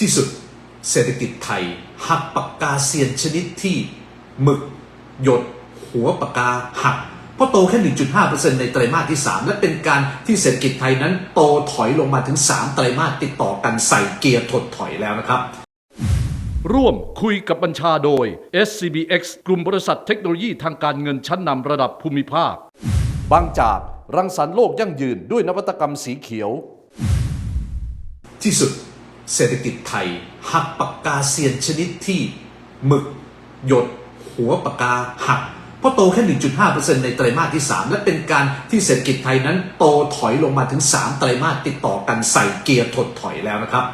ที่สุดเศรษฐกิจไทย หักปากกาเซียนชนิดที่หมึก หยด หัวปากกาหัก เพราะโตแค่ 1.5%ในไตรมาสที่ 3 และเป็นการที่เศรษฐกิจไทยนั้นโตถอยลงมาถึง 3 ไตรมาสติดต่อกันใส่เกียร์ถดถอยแล้วนะครับ ร่วมคุยกับบัญชาโดย SCBX กลุ่มบริษัทเทคโนโลยีทางการเงินชั้นนำระดับภูมิภาค บางจากรังสรรค์โลกยั่งยืนด้วยนวัตกรรมสีเขียว ที่สุด เศรษฐกิจไทย หักปากกาเซียนชนิดที่หมึก หยด หัวปากกาหัก เพราะโตแค่ 1.5%ในไตรมาสที่ 3 และเป็นการที่เศรษฐกิจไทยนั้นโตถอยลงมาถึง 3 ไตรมาสติดต่อกันใส่เกียร์ถดถอยแล้วนะครับ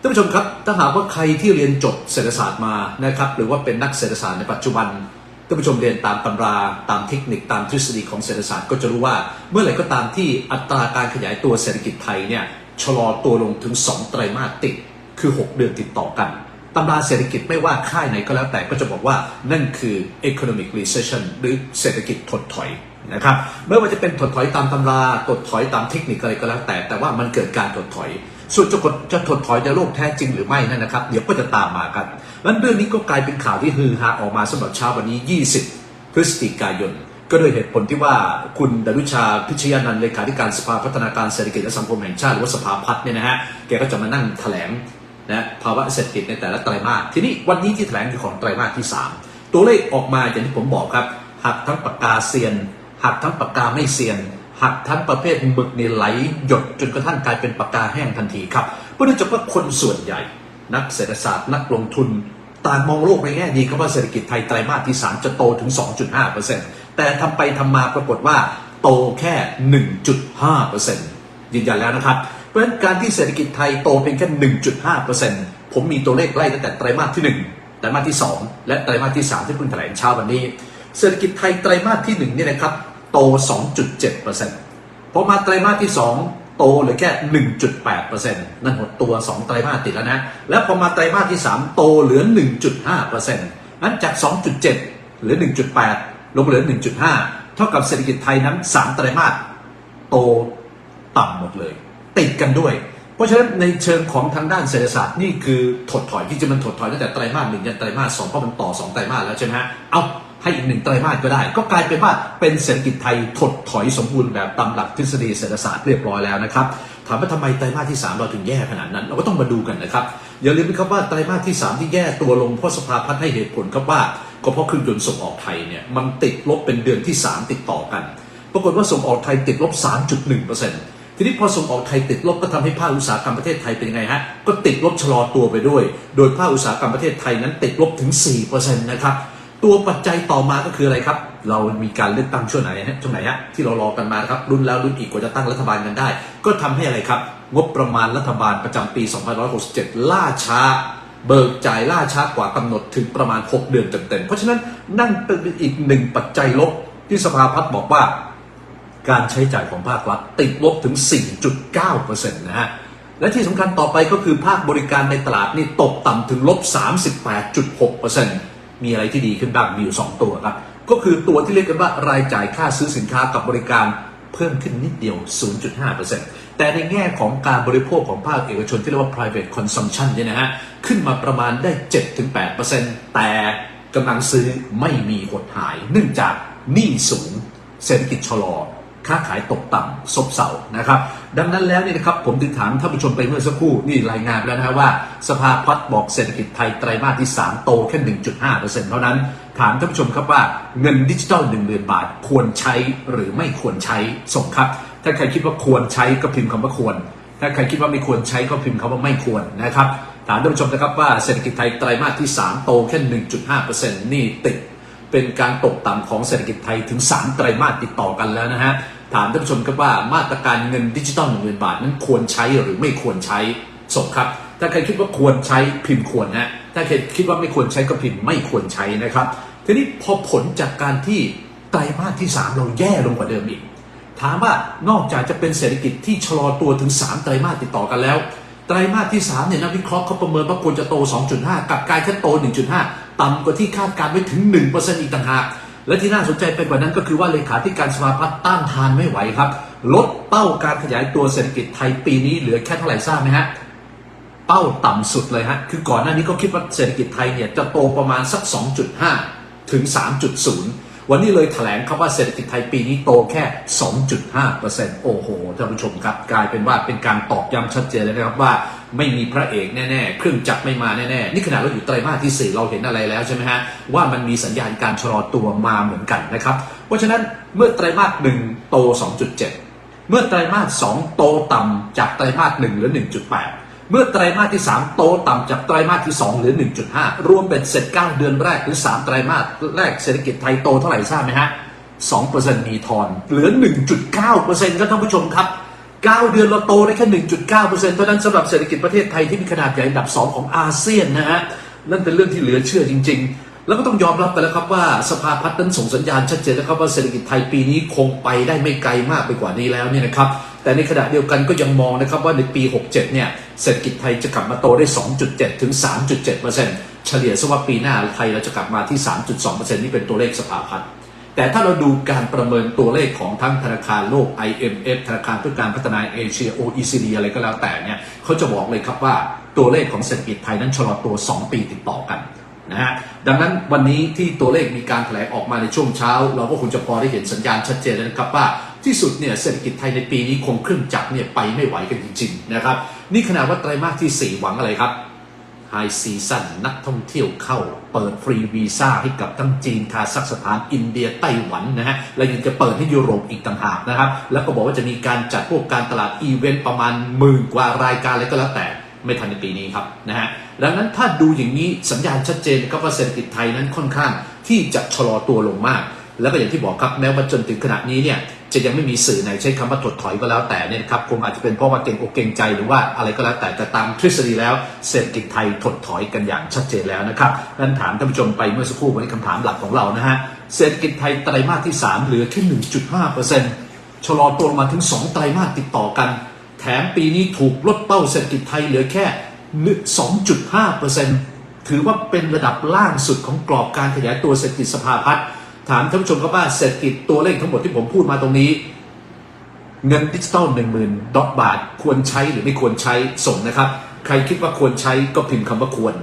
ท่านผู้ชมครับถ้าหากว่าใครที่เรียนจบเศรษฐศาสตร์มานะครับหรือว่าเป็นนักเศรษฐศาสตร์ในปัจจุบันท่านผู้ชมเรียนตามตำราตามเทคนิคตามทฤษฎีของเศรษฐศาสตร์ก็จะรู้ว่า เมื่อไหร่ก็ตามที่อัตราการขยายตัวเศรษฐกิจไทยเนี่ย ชะลอตัวลงถึง 2 ไตรมาสติด คือ 6 เดือนติดต่อกันตำราเศรษฐกิจไม่ว่าค่ายไหนก็แล้วแต่ก็จะบอกว่านั่นคือ economic recession หรือเศรษฐกิจถดถอยนะครับไม่ว่าจะเป็นถดถอยตามตำราถดถอยตามเทคนิคอะไรก็แล้วแต่ แต่ว่ามันเกิดการถดถอยส่วนจะกดจะถดถอยในโลกแท้จริงหรือไม่นั่นนะครับ เดี๋ยวก็จะตามมากันนั้นเรื่องนี้ก็กลายเป็นข่าวที่ฮือฮาออกมาสำหรับเช้าวันนี้ 20 พฤศจิกายน ก็โดยเหตุผลที่ว่าคุณดนุชาพิชยานันท์เลขาธิการสภาพัฒนาการเศรษฐกิจและสังคมแห่งชาติหรือว่าสภาพัฒน์เนี่ยนะฮะแกก็จะมานั่งแถลงนะภาวะเศรษฐกิจในแต่ละไตรมาสทีนี้วันนี้ที่แถลงคือของไตรมาสที่ 3 ตัวเลขออกมาอย่างที่ผมบอกครับหักทั้งปากกาเซียนหักทั้งปากกาไม่เซียนหักทั้งประเภทหมึกนี่ไหลหยดจนกระทั่งกลายเป็นปากกาแห้งทันทีครับเพราะเนื่องจากว่าคนส่วนใหญ่ นักเศรษฐศาสตร์นักลงทุนต่างมองโลกในแง่ดีครับว่าเศรษฐกิจไทยไตรมาสที่ 3 จะโตถึง 2.5% แต่ทำไปทำมาปรากฏว่าโตแค่ 1.5%ยืนยันแล้วนะครับ เพราะฉะนั้นการที่เศรษฐกิจไทยโตเป็นแค่ 1.5%ผมมีตัวเลขไล่ตั้งแต่ไตรมาสที่ 1 ไตรมาสที่ 2 และไตรมาสที่ 3 ที่เพิ่งแถลงเช้าวันนี้ เศรษฐกิจไทยไตรมาสที่1เนี่ยนะครับโต 2.7%พอมาไตรมาสที่ 2โตเหลือแค่ 1.8%นั่นหดตัว 2 ไตรมาสติดแล้วนะ แล้วพอมาไตรมาสที่ 3 โตเหลือ 1.5%นั้นจาก 2.7เหลือ 1.8 ลงเหลือ 1.5 เท่ากับเศรษฐกิจไทยนั้น 3 ไตรมาสโตต่ำหมดเลย ติดกันด้วย เพราะฉะนั้นในเชิงของทางด้านเศรษฐศาสตร์นี่คือถดถอยที่จะมันถดถอยตั้งแต่ไตรมาสหนึ่งยันไตรมาสสองเพราะมันต่อสองไตรมาสแล้วใช่ไหมฮะเอาให้อีกหนึ่งไตรมาสก็ได้ ก็กลายเป็นว่าเป็นเศรษฐกิจไทยถดถอยสมบูรณ์แบบตามหลักทฤษฎีเศรษฐศาสตร์เรียบร้อยแล้วนะครับถามว่าทำไมไตรมาสที่ 3 เราถึงแย่ขนาดนั้น เราก็ต้องมาดูกันนะครับอย่าลืมนะครับว่าไตรมาสที่ 3 ที่แย่ตัวลงเพราะสภาพัฒน์ให้เหตุผลครับว่า ก็เพราะเครื่องยนต์ส่งออกไทยเนี่ยมันติดลบเป็นเดือนที่ 3 ติดต่อกัน ปรากฏว่าส่งออกไทยติดลบ 3.1%ทีนี้พอส่งออกไทยติดลบก็ทำให้ภาคอุตสาหกรรมประเทศไทยเป็นยังไงฮะก็ติดลบชะลอตัวไปด้วย โดยภาคอุตสาหกรรมประเทศไทยนั้นติดลบถึง4%นะครับตัวปัจจัยต่อมาก็คืออะไรครับ เรามีการเลือกตั้งช่วงไหนฮะช่วงไหนฮะที่เรารอกันมาครับรุ่นแล้วรุ่นอีกกว่าจะตั้งรัฐบาลกันได้ ก็ทำให้อะไรครับ งบประมาณรัฐบาลประจำปี 2567 ล่าช้า เบิกจ่ายล่าช้ากว่ากำหนดถึงประมาณ 6 เดือนเต็มๆ เพราะฉะนั้นนั่นเป็นอีกหนึ่งปัจจัยลบที่สภาพัฒน์บอกว่า การใช้จ่ายของภาครัฐติดลบถึง 4.9%นะฮะ และที่สำคัญต่อไปก็คือภาคบริการในตลาดนี่ตกต่ำถึงลบ 38.6%มีอะไรที่ดีขึ้นบ้างมีอยู่ 2 ตัวครับ ก็คือตัวที่เรียกกันว่ารายจ่ายค่าซื้อสินค้ากับบริการเพิ่มขึ้นนิดเดียว 0.5% แต่ในแง่ของการบริโภคของภาคเอกชนที่เรียกว่า private consumption เนี่ยนะฮะขึ้นมาประมาณได้ 7-8%แต่กำลังซื้อไม่มีหดหาย เนื่องจากหนี้สูง เศรษฐกิจชะลอ ค้าขายตกต่ำซบเซานะครับ ดังนั้นแล้วเนี่ยนะครับผมถึงถามท่านผู้ชมไปเมื่อสักครู่นี่รายงานแล้วนะฮะว่า สภาพัฒน์บอกเศรษฐกิจไทยไตรมาสที่ 3 โตแค่ 1.5%เท่านั้น ถามท่านผู้ชมครับว่าเงินดิจิทัล1 0,000 บาท ควรใช้หรือไม่ควรใช้ส่งครับ ถ้าใครคิดว่าควรใช้ก็พิมพ์คำว่าควร ถ้าใครคิดว่าไม่ควรใช้ก็พิมพ์คำว่าไม่ควรนะครับถามท่านผู้ชมนะครับว่าเศรษฐกิจไทยไตรมาสที่ 3 โตแค่ 1.5%นี่ติด เป็นการตกต่ำของเศรษฐกิจไทยถึง 3 ไตรมาสติดต่อกันแล้วนะฮะ ถามท่านผู้ชมครับว่ามาตรการเงินดิจิตอลหนึ่งหมื่นบาทนั้นควรใช้หรือไม่ควรใช้ส่งครับ ถ้าใครคิดว่าควรใช้พิมพ์ควรนะถ้าใครคิดว่าไม่ควรใช้ก็พิมพ์ไม่ควรใช้นะครับ ทีนี้พอผลจากการที่ไตรมาสที่ 3 เราแย่ลงกว่าเดิมอีก ถามว่านอกจากจะเป็นเศรษฐกิจที่ชะลอตัวถึง 3 ไตรมาสติดต่อกันแล้วไตรมาสที่3เนี่ยนักวิเคราะห์เขาประเมินว่าควรจะโต 2.5กลับกลายแค่โต 1.5 ต่ำกว่าที่คาดการไว้ถึง 1%อีกต่างหากและที่น่าสนใจไปกว่านั้นก็คือว่าเลขาธิการสภาพัฒน์ต้านทานไม่ไหวครับ ลดเป้าการขยายตัวเศรษฐกิจไทยปีนี้เหลือแค่เท่าไหร่ทราบไหมฮะเป้าต่ำสุดเลยฮะคือก่อนหน้านี้ก็คิดว่าเศรษฐกิจไทยเนี่ยจะโตประมาณสัก 2.5 ถึง 3.0 วันนี้เลยแถลงครับว่าเศรษฐกิจไทยปีนี้โตแค่ 2.5%โอ้โหท่านผู้ชมครับ กลายเป็นว่าเป็นการตอกย้ำชัดเจนเลยนะครับว่า ไม่มีพระเอกแน่ๆ เครื่องจักรไม่มาแน่ๆ นี่ขนาดเราอยู่ไตรมาสที่4เราเห็นอะไรแล้วใช่ไหมฮะ ว่ามันมีสัญญาณการชะลอตัวมาเหมือนกันนะครับ เพราะฉะนั้นเมื่อไตรมาส1โต 2.7 เมื่อไตรมาส2โตต่ำจากไตรมาส1เหลือ 1.8 เมื่อไตรมาสที่ 3 โตต่ำจากไตรมาสที่2เหลือ 1.5 รวมเป็นเสร็จ 9 เดือนแรกหรือ 3 ไตรมาสแรกเศรษฐกิจไทยโตเท่าไหร่ทราบไหมฮะ2%มีทอนเหลือ 1.9%ครับท่านผู้ชมครับ 9 เดือนเราโตได้แค่ 1.9%เท่านั้นสำหรับเศรษฐกิจประเทศไทยที่มีขนาดใหญ่อันดับ 2 ของอาเซียนนะฮะนั่นเป็นเรื่องที่เหลือเชื่อจริง ๆ แล้วก็ต้องยอมรับไปแล้วครับว่าสภาพัฒน์นั้นส่งสัญญาณชัดเจนนะครับว่าเศรษฐกิจไทยปีนี้คงไปได้ไม่ไกลมากไปกว่านี้แล้วเนี่ยนะครับแต่ในขณะเดียวกันก็ยังมองนะครับว่าในปี 67 เนี่ยเศรษฐกิจไทยจะกลับมาโตได้ 2.7 ถึง 3.7%เฉลี่ยซะว่าปีหน้าไทยเราจะกลับมาที่ 3.2%นี่เป็นตัวเลขสภาพัฒน์ แต่ถ้าเราดูการประเมินตัวเลขของทั้งธนาคารโลก IMF ธนาคารเพื่อการพัฒนาเอเชีย OECD อะไรก็แล้วแต่เนี่ยเขาจะบอกเลยครับว่าตัวเลขของเศรษฐกิจไทยนั้นชะลอตัว 2 ปีติดต่อกันนะฮะดังนั้นวันนี้ที่ตัวเลขมีการแถลงออกมาในช่วงเช้า เราก็คงจะพอได้เห็นสัญญาณชัดเจนแล้วนะครับว่าที่สุดเนี่ยเศรษฐกิจไทยในปีนี้คงเครื่องจักรเนี่ยไปไม่ไหวกันจริงๆนะครับนี่ขนาดว่าไตรมาสที่ 4 หวังอะไรครับ ไฮซีซั่นนักท่องเที่ยวเข้า เปิดฟรีวีซ่าให้กับทั้งจีนคาซัคสถานอินเดียไต้หวันนะฮะและยังจะเปิดให้ยุโรปอีกต่างหากนะครับ แล้วก็บอกว่าจะมีการจัดพวกการตลาดอีเวนต์ประมาณหมื่นกว่ารายการอะไรก็แล้วแต่ไม่ทันในปีนี้ครับนะฮะดังนั้นถ้าดูอย่างนี้สัญญาณชัดเจนครับว่าเศรษฐกิจไทยนั้นค่อนข้างที่จะชะลอตัวลงมาก แล้วก็อย่างที่บอกครับแม้ว่าจนถึงขณะนี้เนี่ยจะยังไม่มีสื่อไหนใช้คำว่าถดถอยก็แล้วแต่เนี่ยครับคงอาจจะเป็นเพราะว่าเก่งอกเก่งใจหรือว่าอะไรก็แล้วแต่แต่ตามทฤษฎีแล้วเศรษฐกิจไทยถดถอยกันอย่างชัดเจนแล้วนะครับนั้นถามท่านผู้ชมไปเมื่อสักครู่วันนี้คำถามหลักของเรานะฮะเศรษฐกิจไทยไตรมาสที่ 3 เหลือแค่ 1.5%ชะลอตัวลงมาถึง 2 ไตรมาสติดต่อกัน แถมปีนี้ถูกลดเป้าเศรษฐกิจไทยเหลือแค่ 2.5%ถือว่าเป็นระดับล่างสุดของกรอบการขยายตัวเศรษฐกิจสภาพัฒน์ ถามท่านผู้ชมครับว่าเศรษฐกิจตัวเลขทั้งหมดที่ผมพูดมาตรงนี้ เงินดิจิตอลหนึ่งหมื่นดอลบาทควรใช้หรือไม่ควรใช้ส่งนะครับ ใครคิดว่าควรใช้ก็พิมพ์คำว่าควร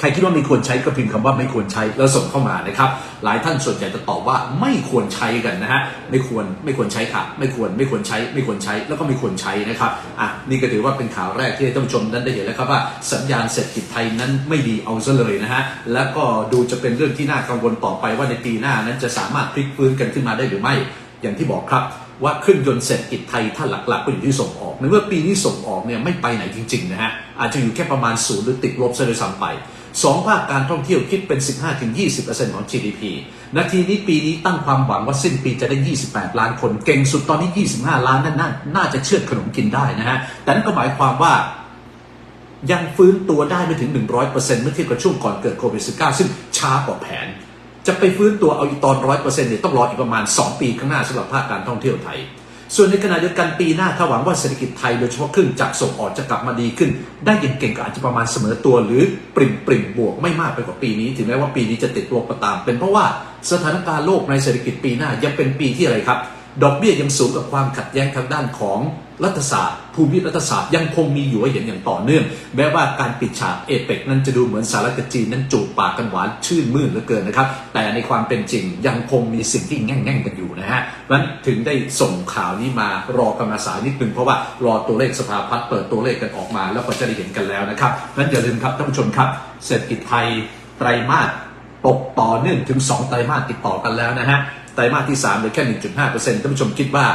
ใครคิดว่าไม่ควรใช้ก็พิมพ์คำว่าไม่ควรใช้แล้วส่งเข้ามานะครับ หลายท่านส่วนใหญ่จะตอบว่าไม่ควรใช้กันนะฮะไม่ควรไม่ควรใช้ค่ะ ไม่ควรไม่ควรใช้ ไม่ควรใช้แล้วก็ไม่ควรใช้นะครับอะนี่ก็ถือว่าเป็นข่าวแรกที่ให้ท่านผู้ชมนั้นได้เห็นแล้วครับว่าสัญญาณเศรษฐกิจไทยนั้นไม่ดีเอาซะเลยนะฮะแล้วก็ดูจะเป็นเรื่องที่น่ากังวลต่อไปว่าในปีหน้านั้นจะสามารถพลิกฟื้นกันขึ้นมาได้หรือไม่ อย่างที่บอกครับว่าเครื่องยนต์เศรษฐกิจไทยถ้าหลักๆก็อยู่ที่ส่งออกในเมื่อปีนี้ส่งออกเนี่ยไม่ไปไหนจริงๆนะฮะอาจจะอยู่แค่ประมาณศูนย์หรือติดลบซะด้วยซ้ำไป สองภาคการท่องเที่ยวคิดเป็น 15-20%ของ GDP นาทีนี้ปีนี้ตั้งความหวังว่าสิ้นปีจะได้ 28 ล้านคน เก่งสุดตอนนี้ 25 ล้านนั่นน่าน่าจะเชือดขนมกินได้นะฮะ แต่นั่นก็หมายความว่ายังฟื้นตัวได้ไม่ถึง 100%เมื่อเทียบกับช่วงก่อนเกิดโควิด -19 ซึ่งช้ากว่าแผน จะไปฟื้นตัวเอาอีกตอน 100%เนี่ยต้องรออีกประมาณ 2 ปีข้างหน้าสำหรับภาคการท่องเที่ยวไทย ส่วนในขณะเดียวกันปีหน้าถ้าหวังว่าเศรษฐกิจไทยโดยเฉพาะครึ่งจากส่งออกจะกลับมาดีขึ้น ได้อย่างเก่งก็อาจจะประมาณเสมอตัวหรือปริ่มปริ่มบวกไม่มากไปกว่าปีนี้ ถึงแม้ว่าปีนี้จะติดลบก็ตาม เป็นเพราะว่าสถานการณ์โลกในเศรษฐกิจปีหน้ายังเป็นปีที่อะไรครับ ดอกเบี้ยยังสูงกับความขัดแย้งทางด้านของรัฐศาสตร์ ภูมิรัฐศาสตร์ยังคงมีอยู่ให้เห็นอย่างต่อเนื่อง แม้ว่าการปิดฉากเอเปกนั้นจะดูเหมือนสหรัฐกับจีนนั้นจูบปากกันหวานชื่นมื่นเหลือเกินนะครับ แต่ในความเป็นจริงยังคงมีสิ่งที่แง่งๆกันอยู่นะฮะนั้นถึงได้ส่งข่าวนี้มารอกันมาสายนิดนึงเพราะว่ารอตัวเลขสภาพัฒน์เปิดตัวเลขกันออกมา แล้วก็จะได้เห็นกันแล้วนะครับนั้นอย่าลืมครับท่านผู้ชมครับ เศรษฐกิจไทยไตรมาสตกต่อเนื่องถึง 2 ไตรมาสติดต่อกันแล้วนะฮะไตรมาสที่3เหลือแค่ 1.5%ท่านผู้ชมคิดว่า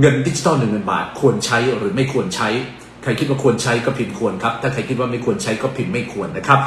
เงินดิจิตอลหนึ่งเงินบาทควรใช้หรือไม่ควรใช้ ใครคิดว่าควรใช้ก็พิมพ์ควรครับ ถ้าใครคิดว่าไม่ควรใช้ก็พิมพ์ไม่ควรนะครับ